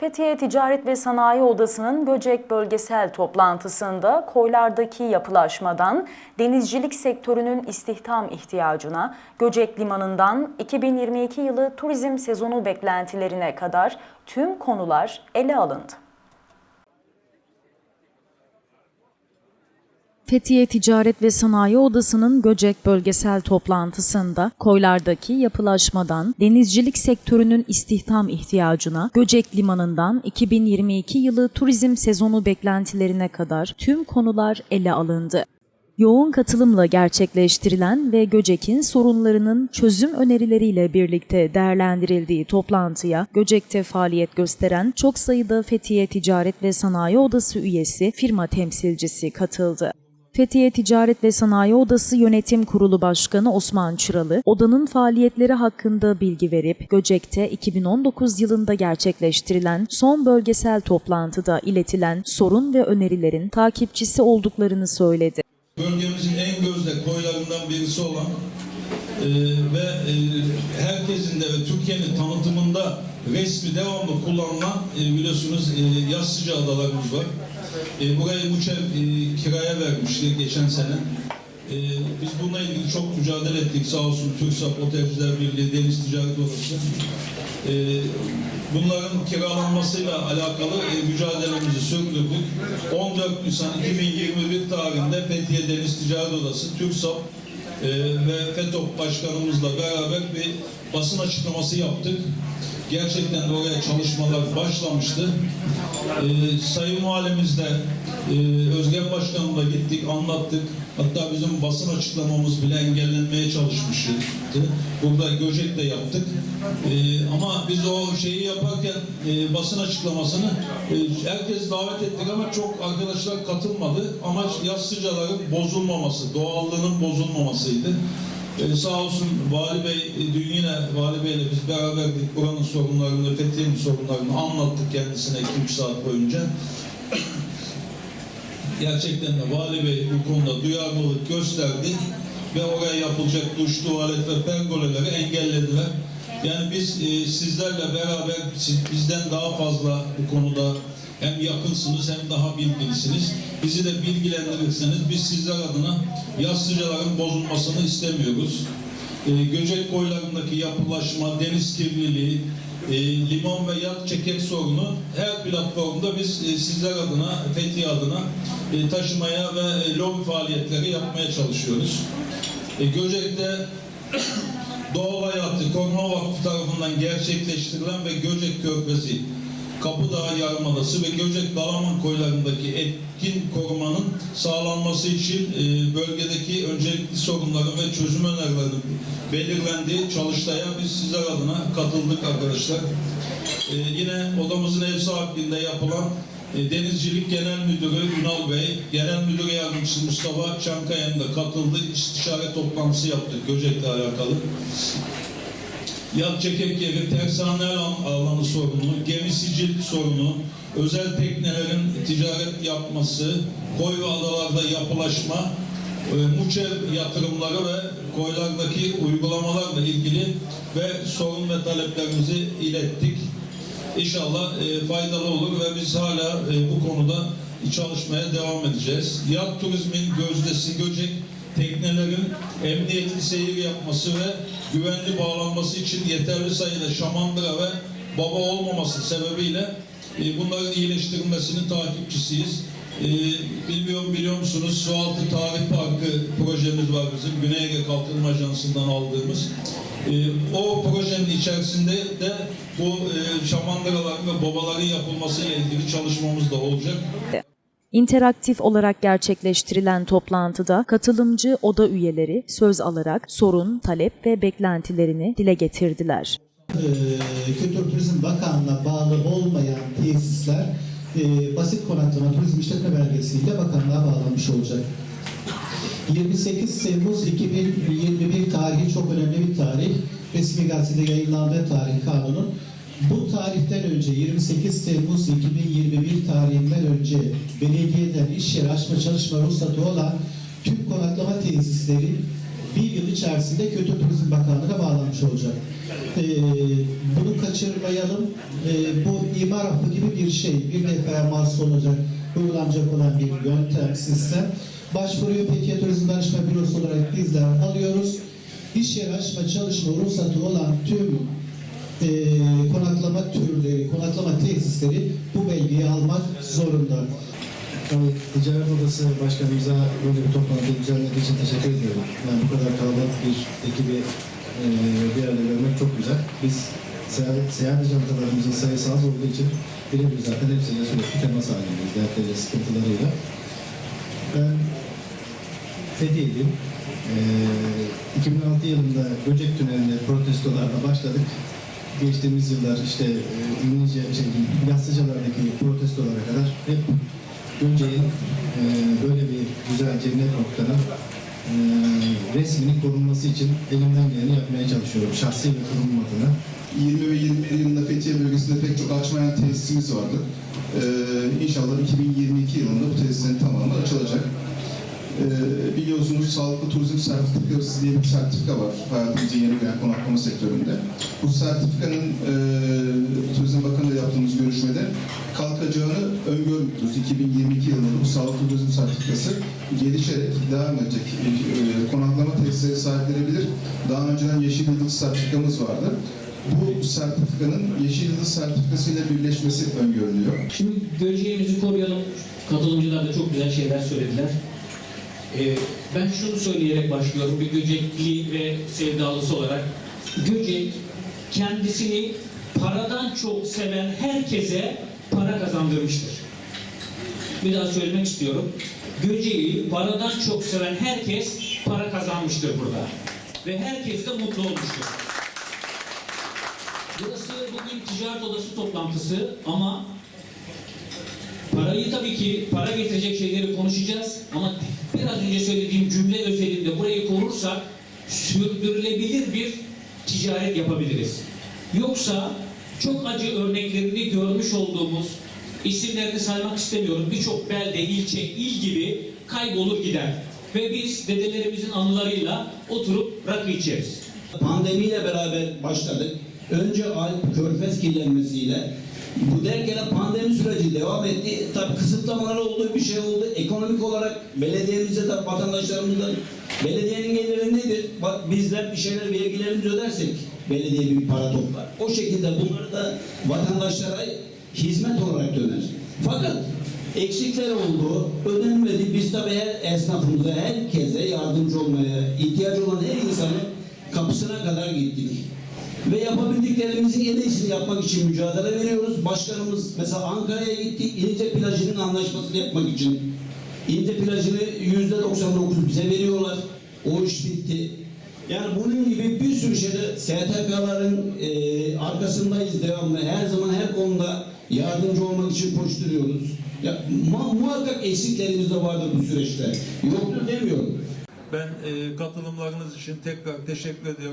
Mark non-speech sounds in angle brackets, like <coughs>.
Fethiye Ticaret ve Sanayi Odası'nın Göcek bölgesel toplantısında koylardaki yapılaşmadan denizcilik sektörünün istihdam ihtiyacına, Göcek Limanı'ndan 2022 yılı turizm sezonu beklentilerine kadar tüm konular ele alındı. Fethiye Ticaret ve Sanayi Odası'nın Göcek bölgesel toplantısında koylardaki yapılaşmadan denizcilik sektörünün istihdam ihtiyacına, Göcek Limanı'ndan 2022 yılı turizm sezonu beklentilerine kadar tüm konular ele alındı. Yoğun katılımla gerçekleştirilen ve Göcek'in sorunlarının çözüm önerileriyle birlikte değerlendirildiği toplantıya Göcek'te faaliyet gösteren çok sayıda Fethiye Ticaret ve Sanayi Odası üyesi firma temsilcisi katıldı. Fethiye Ticaret ve Sanayi Odası Yönetim Kurulu Başkanı Osman Çıralı, odanın faaliyetleri hakkında bilgi verip Göcek'te 2019 yılında gerçekleştirilen son bölgesel toplantıda iletilen sorun ve önerilerin takipçisi olduklarını söyledi. Bölgemizin en gözde koylarından birisi olan e, ve e, herkesin de ve Türkiye'nin tanıtımında resmi devamlı kullanılan e, biliyorsunuz e, yaz sıcağı adalarımız var. E, burayı Muçev e, kiraya vermişti geçen sene. E, biz bununla ilgili çok mücadele ettik sağ olsun TÜRSAP, Otelciler Birliği, Deniz Ticaret Odası. E, bunların kiralanmasıyla alakalı e, mücadelemizi sürdürdük. 14 Nisan 2021 tarihinde Fethiye Deniz Ticaret Odası, TÜRSAP e, ve FETÖP başkanımızla beraber bir basın açıklaması yaptık. Gerçekten de oraya çalışmalar başlamıştı. E, Sayın Valimizle e, Özgen Başkanımla gittik, anlattık. Hatta bizim basın açıklamamız bile engellenmeye çalışmıştı. Burada Göcek'te yaptık. E, ama biz o şeyi yaparken e, basın açıklamasını e, herkes davet ettik ama çok arkadaşlar katılmadı. Amaç yaz sıcaların bozulmaması, doğallığının bozulmamasıydı. Ee, sağ olsun Vali Bey e, dün yine Vali Bey'le biz beraberdik buranın sorunlarını, Fethiye'nin sorunlarını anlattık kendisine 2 saat boyunca. <clears throat> Gerçekten de Vali Bey bu konuda duyarlılık gösterdi ve oraya yapılacak duş, tuvalet ve pergoleleri engellediler. Yani biz e, sizlerle beraber bizden daha fazla bu konuda hem yakınsınız hem daha bilgilisiniz. Bizi de bilgilendirirseniz biz sizler adına yaz sıcaların bozulmasını istemiyoruz. E, Göcek koylarındaki yapılaşma, deniz kirliliği, e, limon ve yat çekek sorunu her platformda biz e, sizler adına, Fethiye adına e, taşımaya ve e, lobi faaliyetleri yapmaya çalışıyoruz. E, Göcek'te <coughs> Doğal Hayatı Koruma Vakfı tarafından gerçekleştirilen ve Göcek Körfezi, Kapıdağ Yarımadası ve Göcek Dalaman koylarındaki etkin korumanın sağlanması için e, bölgedeki öncelikli sorunların ve çözüm önerilerinin belirlendiği çalıştaya biz sizler adına katıldık arkadaşlar. E, yine odamızın ev sahipliğinde yapılan e, Denizcilik Genel Müdürü Ünal Bey, Genel Müdür Yardımcısı Mustafa Çankaya'nın da katıldığı istişare toplantısı yaptık Göcek'le alakalı. Yat çekek yeri, tersane alan- alanı sorunu, gemisicilik sorunu, özel teknelerin ticaret yapması, koy ve adalarda yapılaşma, e, muçev yatırımları ve koylardaki uygulamalarla ilgili ve sorun ve taleplerimizi ilettik. İnşallah e, faydalı olur ve biz hala e, bu konuda çalışmaya devam edeceğiz. Yat turizmin gözdesi Göcek teknelerin emniyetli seyir yapması ve güvenli bağlanması için yeterli sayıda şamandıra ve baba olmaması sebebiyle e, bunların iyileştirilmesinin takipçisiyiz. E, bilmiyorum biliyor musunuz Sualtı Tarih Parkı projemiz var bizim Güney Ege Kalkınma Ajansı'ndan aldığımız. E, o projenin içerisinde de bu e, şamandıraların ve babaların yapılmasıyla ilgili çalışmamız da olacak. İnteraktif olarak gerçekleştirilen toplantıda katılımcı oda üyeleri söz alarak sorun, talep ve beklentilerini dile getirdiler. Eee, Kültür Turizm Bakanlığı'na bağlı olmayan tesisler eee, basit konaklama turizm işletme belgesiyle bakanlığa bağlanmış olacak. 28 Temmuz 2021 tarihi çok önemli bir tarih. Resmi gazetede yayınlandığı tarih kanunun. Bu tarihten önce 28 Temmuz 2021 tarihinden önce belediyeden iş yeri açma çalışma ruhsatı olan tüm konaklama tesisleri bir yıl içerisinde Kültür Turizm Bakanlığı'na bağlanmış olacak. Ee, bunu kaçırmayalım. Ee, bu imar affı gibi bir şey. Bir defaya mahsus olacak, uygulanacak olan bir yöntem, sistem. Başvuruyu Fethiye Turizm Danışma Bürosu olarak bizler alıyoruz. İş yeri açma çalışma ruhsatı olan tüm e, konaklama türleri, konaklama tesisleri bu belgeyi almak zorunda. Tabii Ticaret Odası Başkanımıza böyle bir toplantı düzenlediği için teşekkür ediyorum. Yani bu kadar kalabalık bir ekibi e, bir arada görmek çok güzel. Biz seyahat, seyahat ajantalarımızın sayısı az olduğu için birebir zaten hepsiyle sürekli temas halindeyiz. Dertleriyle, sıkıntılarıyla. Ben Fethiye'liyim. E, 2006 yılında Göcek Tüneli'nde protestolarla başladık. Geçtiğimiz yıllar işte e, İngilizce, şey, Yassıcalardaki protestolara kadar hep Göcek'in e, böyle bir güzel cennet noktanın e, resminin korunması için elimden geleni yapmaya çalışıyorum. Şahsi ve kurum adına. 20 ve 21 yılında Fethiye bölgesinde pek çok açmayan tesisimiz vardı. Ee, inşallah 2022 yılında bu tesislerin tamamı açılacak. Ee, biliyorsunuz sağlıklı turizm sertifikası diye bir sertifika var hayatımıza yeni gelen konaklama sektöründe. Bu sertifikanın e, Turizm Bakanı'yla yaptığımız görüşmede kalkacağını öngörmüyoruz. 2022 yılında bu sağlıklı turizm sertifikası gelişerek devam edecek. E, konaklama tesisleri sahiplenebilir. Daha önceden Yeşil Yıldız sertifikamız vardı. Bu sertifikanın Yeşil Yıldız sertifikasıyla birleşmesi öngörülüyor. Şimdi göreceğimizi koruyalım. Katılımcılar da çok güzel şeyler söylediler. Ee, ben şunu söyleyerek başlıyorum. Bir Göcekli ve sevdalısı olarak. Göcek kendisini paradan çok seven herkese para kazandırmıştır. Bir daha söylemek istiyorum. Göceği paradan çok seven herkes para kazanmıştır burada. Ve herkes de mutlu olmuştur. Burası bugün ticaret odası toplantısı ama parayı tabii ki para getirecek şeyleri konuşacağız ama biraz önce söylediğim cümle özelinde burayı korursak sürdürülebilir bir ticaret yapabiliriz. Yoksa çok acı örneklerini görmüş olduğumuz isimlerini saymak istemiyorum. Birçok belde, ilçe, il gibi kaybolur gider. Ve biz dedelerimizin anılarıyla oturup rakı içeriz. Pandemiyle beraber başladık. Önce Alp Körfez kirlenmesiyle bu derken pandemi süreci devam etti. Tabi kısıtlamalar oldu, bir şey oldu. Ekonomik olarak belediyemizde de vatandaşlarımızdan belediyenin geliri nedir? Bak bizler bir şeyler vergilerimizi ödersek belediye bir para toplar. O şekilde bunları da vatandaşlara hizmet olarak döner. Fakat eksikler oldu, ödenmedi. Biz tabii her esnafımıza, herkese yardımcı olmaya, ihtiyacı olan her insanın kapısına kadar gittik. Ve yapabildiklerimizin en iyisini yapmak için mücadele veriyoruz. Başkanımız mesela Ankara'ya gittik, İnce plajının anlaşmasını yapmak için. İnce plajını yüzde 99 bize veriyorlar. O iş bitti. Yani bunun gibi bir sürü şeyde STK'ların e, arkasındayız devamlı. Her zaman her konuda yardımcı olmak için koşturuyoruz. Ya, mu- muhakkak eksiklerimiz de vardır bu süreçte. Yoktur demiyorum. Ben e, katılımlarınız için tekrar teşekkür ediyorum.